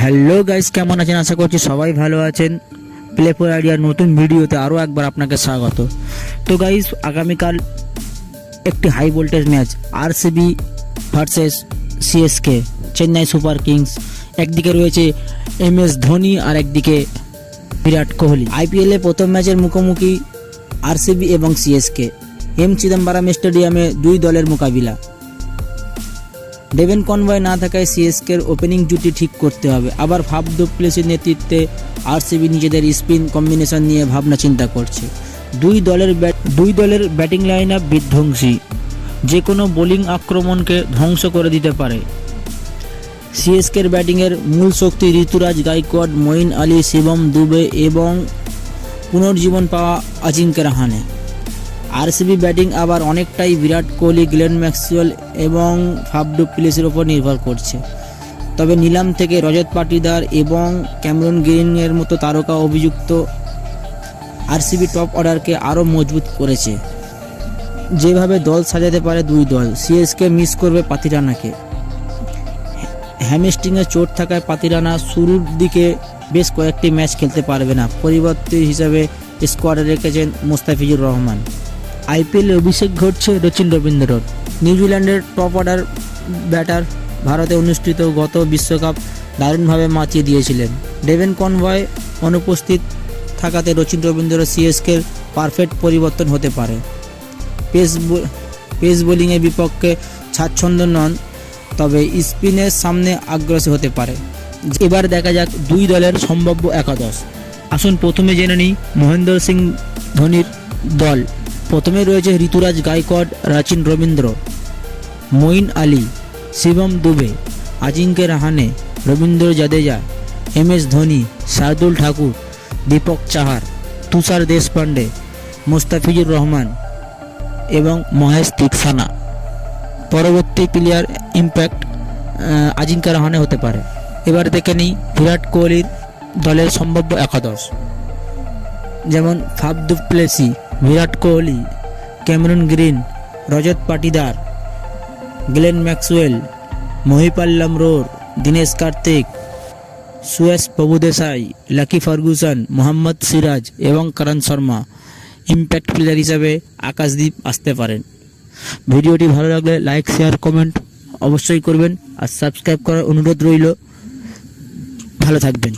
Hello guys, কেমন আছেন? আশা করছি সবাই ভালো আছেন। প্লে ফোর আইডিয়ার নতুন ভিডিওতে আরও একবার আপনাকে স্বাগত। তো গাইস, আগামীকাল একটি high voltage match RCB versus CSK Chennai Super Kings একদিকে রয়েছে এম এস ধোনি আর একদিকে বিরাট কোহলি। আইপিএলে প্রথম ম্যাচের মুখোমুখি আরসিবি এবং সিএসকে এম চিদম্বরম স্টেডিয়ামে দুই দলের মোকাবিলা। ডেভেন কনভয় না থাকায় সিএসকের ওপেনিং জুটি ঠিক করতে হবে। আবার ফাব ডুপ্লেসির নেতৃত্বে আরসিবি নিজেদের স্পিন কম্বিনেশন নিয়ে ভাবনা চিন্তা করছে। দুই দলের দুই দলের ব্যাটিং লাইন আপ বিধ্বংসী। যে কোনো বোলিং আক্রমণকে ধ্বংস করে দিতে পারে। সিএসকের ব্যাটিংয়ের মূল শক্তি ঋতুরাজ গাইকোয়াড, মঈন আলী, শিবম দুবে এবং পুনর্জীবন পাওয়া অজিঙ্ক্য রাহানে আরসিবি ব্যাটিং আবার অনেকটাই বিরাট কোহলি, গ্লেন ম্যাক্সওয়েল এবং ফাবডু প্লেসের ওপর নির্ভর করছে। তবে নিলাম থেকে রজত পাটিদার এবং ক্যামেরন গ্রিনের মতো তারকা অভিযুক্ত আরসিবি টপ অর্ডারকে আরও মজবুত করেছে। যেভাবে দল সাজাতে পারে দুই দল, সিএসকে মিস করবে পাতিরানাকে। হ্যামস্ট্রিংয়ে চোট থাকায় পাতিরানা শুরুর দিকে বেশ কয়েকটি ম্যাচ খেলতে পারবে না। পরিবর্তে হিসাবে স্কোয়াডে রেখেছেন মোস্তাফিজুর রহমান। আইপিএলে অভিষেক ঘটছে রচিন রবীন্দ্রর। নিউজিল্যান্ডের টপ অর্ডার ব্যাটার ভারতে অনুষ্ঠিত গত বিশ্বকাপ দারুণভাবে মাতিয়ে দিয়েছিলেন। ডেভেন কনভয় অনুপস্থিত থাকাতে রচিন রবীন্দ্র সিএসকের পারফেক্ট পরিবর্তন হতে পারে। পেস পেস বোলিংয়ের বিপক্ষে স্বাচ্ছন্দ্য নন, তবে স্পিনের সামনে আগ্রাসী হতে পারে। এবার দেখা যাক দুই দলের সম্ভাব্য একাদশ। আসুন প্রথমে জেনে নিই মহেন্দ্র সিং ধোনির দল। প্রথমে রয়েছে ঋতুরাজ গায়কোয়াড, রাচিন রবীন্দ্র, মঈন আলী, শিবম দুবে আজিঙ্কে রাহানে, রবীন্দ্র জাদেজা, এম এস ধোনি, শার্দুল ঠাকুর, দীপক চাহার, তুষার দেশপান্ডে মোস্তাফিজুর রহমান এবং মহেশ তিকসানা পরবর্তী প্লেয়ার ইম্প্যাক্ট আজিঙ্কা রাহানে হতে পারে। এবার দেখে নিই বিরাট কোহলির দলের সম্ভাব্য একাদশ। যেমন ফাব Plessis Virat Kohli, Cameron green, Rajat Patidar, Glenn Maxwell, মহিপাল্লাম রোর, দীনেশ কার্তিক সুয়েস প্রভুদেশাই, লাকি ফার্গুসন, মোহাম্মদ সিরাজ এবং করণ শর্মা ইম্প্যাক্ট প্লেয়ার হিসাবে আকাশদ্বীপ আসতে পারেন। ভিডিওটি ভালো লাগলে লাইক, শেয়ার, কমেন্ট অবশ্যই করবেন আর সাবস্ক্রাইব করার অনুরোধ রইল। ভালো থাকবেন।